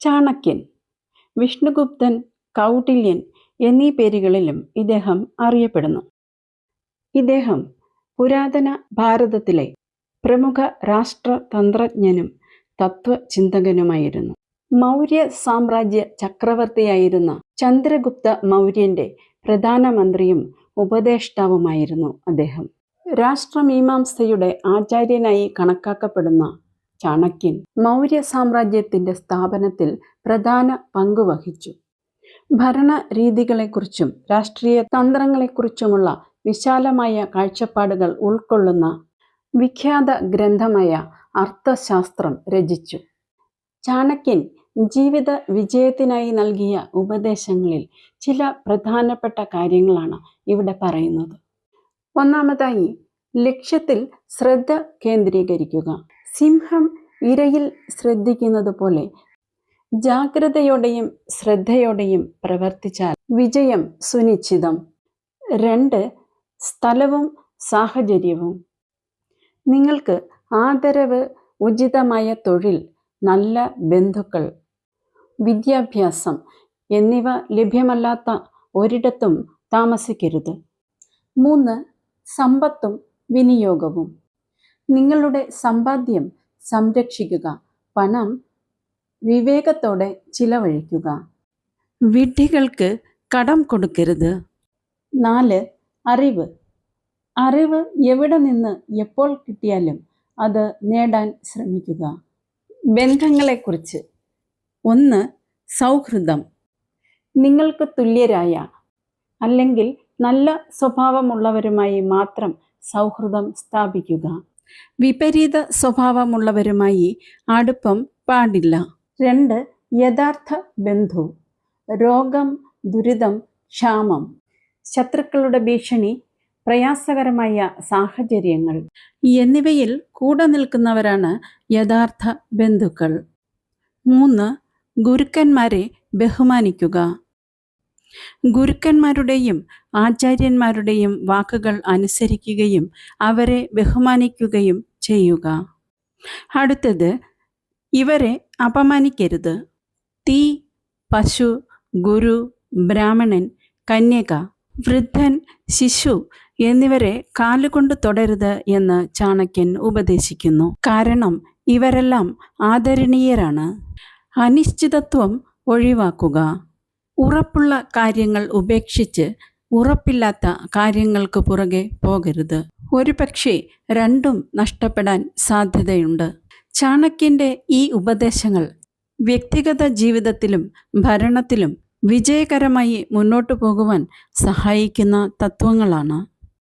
ചാണക്യൻ വിഷ്ണുഗുപ്തൻ കൗടില്യൻ എന്നീ പേരുകളിലും ഇദ്ദേഹം അറിയപ്പെടുന്നു. ഇദ്ദേഹം പുരാതന ഭാരതത്തിലെ പ്രമുഖ രാഷ്ട്രതന്ത്രജ്ഞനും തത്വചിന്തകനുമായിരുന്നു മൗര്യ സാമ്രാജ്യ ചക്രവർത്തിയായിരുന്ന ചന്ദ്രഗുപ്ത മൗര്യന്റെ പ്രധാനമന്ത്രിയും ഉപദേഷ്ടാവുമായിരുന്നു അദ്ദേഹം. രാഷ്ട്രമീമാംസയുടെ ആചാര്യനായി കണക്കാക്കപ്പെടുന്ന ചാണക്യൻ മൗര്യ സാമ്രാജ്യത്തിന്റെ സ്ഥാപനത്തിൽ പ്രധാന പങ്കുവഹിച്ചു ഭരണ രീതികളെക്കുറിച്ചും രാഷ്ട്രീയ തന്ത്രങ്ങളെക്കുറിച്ചുമുള്ള വിശാലമായ കാഴ്ചപ്പാടുകൾ ഉൾക്കൊള്ളുന്ന വിഖ്യാത ഗ്രന്ഥമായ അർത്ഥശാസ്ത്രം രചിച്ചു. ചാണക്യൻ ജീവിത വിജയത്തിനായി നൽകിയ ഉപദേശങ്ങളിൽ ചില പ്രധാനപ്പെട്ട കാര്യങ്ങളാണ് ഇവിടെ പറയുന്നത്. ഒന്നാമതായി ലക്ഷ്യത്തിൽ ശ്രദ്ധ കേന്ദ്രീകരിക്കുക. സിംഹം ഇരയിൽ ശ്രദ്ധിക്കുന്നത് പോലെ ജാഗ്രതയോടെയും ശ്രദ്ധയോടെയും പ്രവർത്തിച്ചാൽ വിജയം സുനിശ്ചിതം. രണ്ട് സ്ഥലവും സാഹചര്യവും. നിങ്ങൾക്ക് ആദരവ് ഉചിതമായ തൊഴിൽ നല്ല ബന്ധുക്കൾ വിദ്യാഭ്യാസം എന്നിവ ലഭ്യമല്ലാത്ത ഒരിടത്തും താമസിക്കരുത്. മൂന്ന് സമ്പത്തും വിനിയോഗവും. നിങ്ങളുടെ സമ്പാദ്യം സംരക്ഷിക്കുക. പണം വിവേകത്തോടെ ചിലവഴിക്കുക. വിഡ്ഢികൾക്ക് കടം കൊടുക്കരുത്. നാല് അറിവ്. അറിവ് എവിടെ നിന്ന് എപ്പോൾ കിട്ടിയാലും അത് നേടാൻ ശ്രമിക്കുക. ബന്ധങ്ങളെക്കുറിച്ച്. ഒന്ന് സൗഹൃദം. നിങ്ങൾക്ക് തുല്യരായ അല്ലെങ്കിൽ നല്ല സ്വഭാവമുള്ളവരുമായി മാത്രം സൗഹൃദം സ്ഥാപിക്കുക. വിപരീത സ്വഭാവമുള്ളവരുമായി അടുപ്പം പാടില്ല. രണ്ട് യഥാർത്ഥ ബന്ധു. രോഗം ദുരിതം ക്ഷാമം. ശത്രുക്കളുടെ ഭീഷണി പ്രയാസകരമായ സാഹചര്യങ്ങൾ. എന്നിവയിൽ കൂടെ നിൽക്കുന്നവരാണ് യഥാർത്ഥ ബന്ധുക്കൾ. മൂന്ന് ഗുരുക്കന്മാരെ ബഹുമാനിക്കുക. ഗുരുക്കന്മാരുടെയും ആചാര്യന്മാരുടെയും വാക്കുകൾ അനുസരിക്കുകയും അവരെ ബഹുമാനിക്കുകയും ചെയ്യുക. അടുത്തത് ഇവരെ അപമാനിക്കരുത്. തീ പശു ഗുരു ബ്രാഹ്മണൻ കന്യക വൃദ്ധൻ ശിശു എന്നിവരെ കാലുകൊണ്ട് തൊടരുത് എന്ന് ചാണക്യൻ ഉപദേശിക്കുന്നു. കാരണം ഇവരെല്ലാം ആദരണീയരാണ്. അനിശ്ചിതത്വം ഒഴിവാക്കുക. ഉറപ്പുള്ള കാര്യങ്ങൾ ഉപേക്ഷിച്ച് ഉറപ്പില്ലാത്ത കാര്യങ്ങൾക്ക് പുറകെ പോകരുത്. ഒരുപക്ഷെ രണ്ടും നഷ്ടപ്പെടാൻ സാധ്യതയുണ്ട്. ചാണക്യന്റെ ഈ ഉപദേശങ്ങൾ വ്യക്തിഗത ജീവിതത്തിലും ഭരണത്തിലും വിജയകരമായി മുന്നോട്ടു പോകുവാൻ സഹായിക്കുന്ന തത്വങ്ങളാണ്.